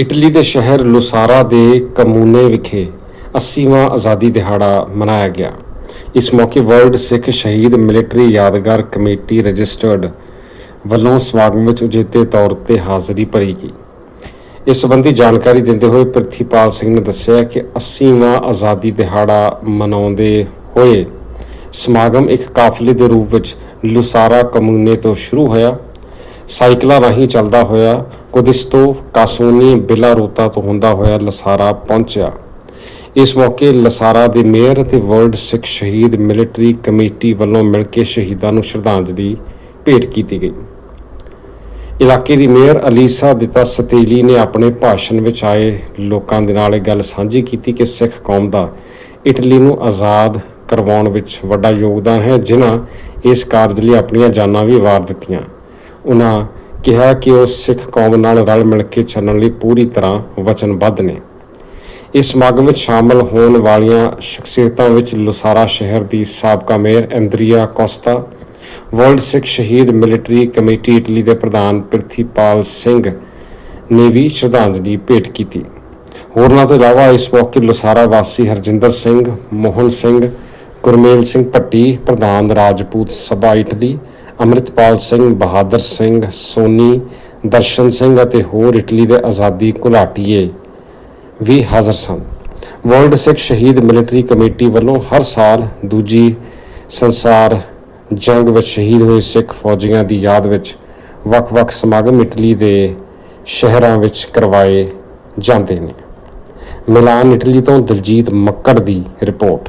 Italy ਦੇ ਸ਼ਹਿਰ ਲੁਸਾਰਾ ਦੇ ਕਮੂਨੇ ਵਿਖੇ 80ਵਾਂ ਆਜ਼ਾਦੀ ਦਿਹਾੜਾ ਮਨਾਇਆ ਗਿਆ। ਇਸ ਮੌਕੇ ਵਰਲਡ ਸਿੱਖ ਸ਼ਹੀਦ ਮਿਲਟਰੀ ਯਾਦਗਾਰ ਕਮੇਟੀ ਰਜਿਸਟਰਡ ਵੱਲੋਂ ਸਮਾਗਮ ਵਿੱਚ ਉਜੇਤੇ ਤੌਰ ਤੇ ਹਾਜ਼ਰੀ ਭਰੀ ਗਈ। ਇਸ ਸੰਬੰਧੀ ਜਾਣਕਾਰੀ ਦਿੰਦੇ ਹੋਏ ਪ੍ਰਿਥੀਪਾਲ ਸਿੰਘ ਨੇ ਦੱਸਿਆ ਕਿ 80ਵਾਂ ਆਜ਼ਾਦੀ ਦਿਹਾੜਾ ਮਨਾਉਂਦੇ ਹੋਏ ਸਮਾਗਮ ਇੱਕ ਕਾਫਲੇ ਦੇ ਰੂਪ ਵਿੱਚ ਲੁਸਾਰਾ ਕਮੂਨੇ ਤੋਂ ਸ਼ੁਰੂ ਹੋਇਆ। ਸਾਈਕਲਾਂ ਰਾਹੀਂ ਚੱਲਦਾ ਹੋਇਆ ਕੁਦਿਸਤੋ ਕਾਸੂਨੀ ਬਿਲਾਰੋਤਾ ਤੋਂ ਹੁੰਦਾ ਹੋਇਆ ਲਸਾਰਾ ਪਹੁੰਚਿਆ। ਇਸ ਮੌਕੇ ਲਸਾਰਾ ਦੇ ਮੇਅਰ ਅਤੇ ਵਰਲਡ ਸਿੱਖ ਸ਼ਹੀਦ ਮਿਲਟਰੀ ਕਮੇਟੀ ਵੱਲੋਂ ਮਿਲ ਕੇ ਸ਼ਹੀਦਾਂ ਨੂੰ ਸ਼ਰਧਾਂਜਲੀ ਭੇਟ ਕੀਤੀ ਗਈ। ਇਲਾਕੇ ਦੀ ਮੇਅਰ ਅਲੀਸਾ ਦਿੱਤਾ ਸਤੇਲੀ ਨੇ ਆਪਣੇ ਭਾਸ਼ਣ ਵਿੱਚ ਆਏ ਲੋਕਾਂ ਦੇ ਨਾਲ ਇਹ ਗੱਲ ਸਾਂਝੀ ਕੀਤੀ ਕਿ ਸਿੱਖ ਕੌਮ ਦਾ ਇਟਲੀ ਨੂੰ ਆਜ਼ਾਦ ਕਰਵਾਉਣ ਵਿੱਚ ਵੱਡਾ ਯੋਗਦਾਨ ਹੈ, ਜਿਨ੍ਹਾਂ ਇਸ ਕਾਰਜ ਲਈ ਆਪਣੀਆਂ ਜਾਨਾਂ ਵੀ ਵਾਰ ਦਿੱਤੀਆਂ। ਉਹਨਾਂ ਕਿਹਾ ਕਿ ਉਹ ਸਿੱਖ ਕੌਮ ਨਾਲ ਰਲ ਮਿਲ ਕੇ ਚੱਲਣ ਲਈ ਪੂਰੀ ਤਰ੍ਹਾਂ ਵਚਨਬੱਧ ਨੇ। ਇਸ ਸਮਾਗਮ ਵਿੱਚ ਸ਼ਾਮਲ ਹੋਣ ਵਾਲੀਆਂ ਸ਼ਖਸੀਅਤਾਂ ਵਿੱਚ ਲੁਸਾਰਾ ਸ਼ਹਿਰ ਦੀ ਸਾਬਕਾ ਮੇਅਰ ਐਂਦਰੀਆ ਕੋਸਤਾ, ਵਰਲਡ ਸਿੱਖ ਸ਼ਹੀਦ ਮਿਲਟਰੀ ਕਮੇਟੀ ਇਟਲੀ ਦੇ ਪ੍ਰਧਾਨ ਪ੍ਰਿਥੀਪਾਲ ਸਿੰਘ ਨੇ ਵੀ ਸ਼ਰਧਾਂਜਲੀ ਭੇਟ ਕੀਤੀ। ਹੋਰਨਾਂ ਤੋਂ ਇਲਾਵਾ ਇਸ ਮੌਕੇ ਲੁਸਾਰਾ ਵਾਸੀ ਹਰਜਿੰਦਰ ਸਿੰਘ, ਮੋਹਨ ਸਿੰਘ, ਗੁਰਮੇਲ ਸਿੰਘ ਭੱਟੀ, ਪ੍ਰਧਾਨ ਰਾਜਪੂਤ ਸਭਾ ਇਟਲੀ ਅੰਮ੍ਰਿਤਪਾਲ ਸਿੰਘ, ਬਹਾਦਰ ਸਿੰਘ, ਸੋਨੀ, ਦਰਸ਼ਨ ਸਿੰਘ ਅਤੇ ਹੋਰ ਇਟਲੀ ਦੇ ਆਜ਼ਾਦੀ ਘੁਲਾਟੀਏ ਵੀ ਹਾਜ਼ਰ ਸਨ। ਵਰਲਡ ਸਿੱਖ ਸ਼ਹੀਦ ਮਿਲਟਰੀ ਕਮੇਟੀ ਵੱਲੋਂ ਹਰ ਸਾਲ ਦੂਜੀ ਸੰਸਾਰ ਜੰਗ ਵਿੱਚ ਸ਼ਹੀਦ ਹੋਏ ਸਿੱਖ ਫੌਜੀਆਂ ਦੀ ਯਾਦ ਵਿੱਚ ਵੱਖ-ਵੱਖ ਸਮਾਗਮ ਇਟਲੀ ਦੇ ਸ਼ਹਿਰਾਂ ਵਿੱਚ ਕਰਵਾਏ ਜਾਂਦੇ ਨੇ। ਮਿਲਾਨ ਇਟਲੀ ਤੋਂ ਦਲਜੀਤ ਮੱਕੜ ਦੀ ਰਿਪੋਰਟ।